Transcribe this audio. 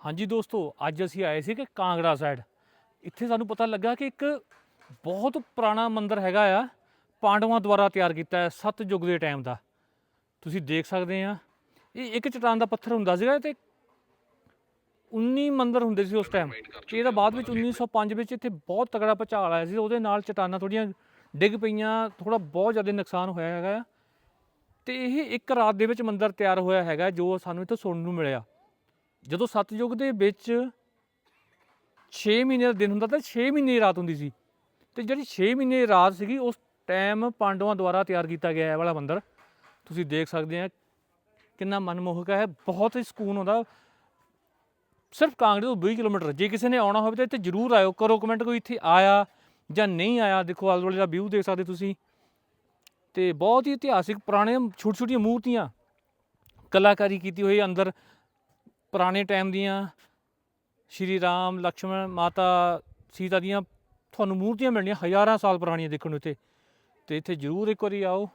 ਹਾਂਜੀ ਦੋਸਤੋ ਅੱਜ ਅਸੀਂ ਆਏ ਸੀ ਕਿ ਕਾਂਗੜਾ ਸਾਈਡ ਇੱਥੇ ਸਾਨੂੰ ਪਤਾ ਲੱਗਾ ਕਿ ਇੱਕ ਬਹੁਤ ਪੁਰਾਣਾ ਮੰਦਿਰ ਹੈਗਾ ਆ ਪਾਂਡਵਾਂ ਦੁਆਰਾ ਤਿਆਰ ਕੀਤਾ ਹੈ ਸਤਯੁਗ ਦੇ ਟਾਈਮ ਦਾ। ਤੁਸੀਂ ਦੇਖ ਸਕਦੇ ਆ ਇਹ ਇੱਕ ਚਟਾਨ ਦਾ ਪੱਥਰ ਹੁੰਦਾ ਸੀਗਾ ਤੇ 19 ਮੰਦਿਰ ਹੁੰਦੇ ਸੀ ਉਸ ਟਾਈਮ ਤੇ ਇਹਦਾ ਬਾਅਦ ਵਿੱਚ 1905 ਵਿੱਚ ਇੱਥੇ ਬਹੁਤ ਤਗੜਾ ਭੁਚਾਲ ਆਇਆ ਸੀ ਉਹਦੇ ਨਾਲ ਚਟਾਨਾਂ ਥੋੜੀਆਂ ਡਿੱਗ ਪਈਆਂ ਥੋੜਾ ਬਹੁਤ ਜ਼ਿਆਦਾ ਨੁਕਸਾਨ ਹੋਇਆ ਹੈਗਾ ਤੇ ਇਹ ਇੱਕ ਰਾਤ ਦੇ ਵਿੱਚ ਮੰਦਿਰ ਤਿਆਰ ਹੋਇਆ ਹੈਗਾ ਜੋ ਸਾਨੂੰ ਇੱਥੇ ਸੁਣਨ ਨੂੰ ਮਿਲਿਆ। ਜਦੋਂ ਸਤਯੁਗ ਦੇ ਵਿੱਚ 6 ਮਹੀਨੇ ਦਾ ਦਿਨ ਹੁੰਦਾ ਤਾਂ 6 ਮਹੀਨੇ ਦੀ ਰਾਤ ਹੁੰਦੀ ਸੀ। ਤੇ ਜਿਹੜੀ 6 ਮਹੀਨੇ ਦੀ ਰਾਤ ਸੀਗੀ, ਉਸ ਟਾਈਮ ਪਾਂਡਵਾਂ ਦੁਆਰਾ ਤਿਆਰ ਕੀਤਾ ਗਿਆ ਇਹ ਵਾਲਾ ਮੰਦਿਰ। ਤੁਸੀਂ ਦੇਖ ਸਕਦੇ ਆ ਕਿੰਨਾ ਮਨਮੋਹਕ ਹੈ, ਬਹੁਤ ਹੀ ਸਕੂਨ ਆਉਂਦਾ ਸਿਰਫ ਕਾਂਗੜੇ ਤੋਂ 20 ਕਿਲੋਮੀਟਰ, ਜੇ ਕਿਸੇ ਨੇ ਆਉਣਾ ਹੋਵੇ ਤਾਂ ਇੱਥੇ ਜ਼ਰੂਰ ਆਇਓ। ਕਰੋ ਕਮੈਂਟ ਕੋਈ ਇੱਥੇ ਆਇਆ ਜਾਂ ਨਹੀਂ ਆਇਆ, ਦੇਖੋ ਆਲੇ ਦੁਆਲੇ ਦਾ ਵਿਊ ਦੇਖ ਸਕਦੇ ਤੁਸੀਂ। ਤੇ ਬਹੁਤ ਹੀ ਇਤਿਹਾਸਿਕ ਪੁਰਾਣੇ ਛੋਟੀ ਛੋਟੀਆਂ ਮੂਰਤੀਆਂ, ਕਲਾਕਾਰੀ ਕੀਤੀ ਹੋਈ ਅੰਦਰ ਪੁਰਾਣੇ ਟਾਈਮ ਦੀਆਂ ਸ਼੍ਰੀ ਰਾਮ, ਲਕਸ਼ਮਣ ਮਾਤਾ, ਸੀਤਾ ਦੀਆਂ ਤੁਹਾਨੂੰ ਮੂਰਤੀਆਂ ਮਿਲਣੀਆਂ ਹਜ਼ਾਰਾਂ ਸਾਲ ਪੁਰਾਣੀਆਂ ਦੇਖਣ ਨੂੰ ਇੱਥੇ। ਤੇ ਇੱਥੇ ਜ਼ਰੂਰ ਇੱਕ ਵਾਰੀ ਆਓ।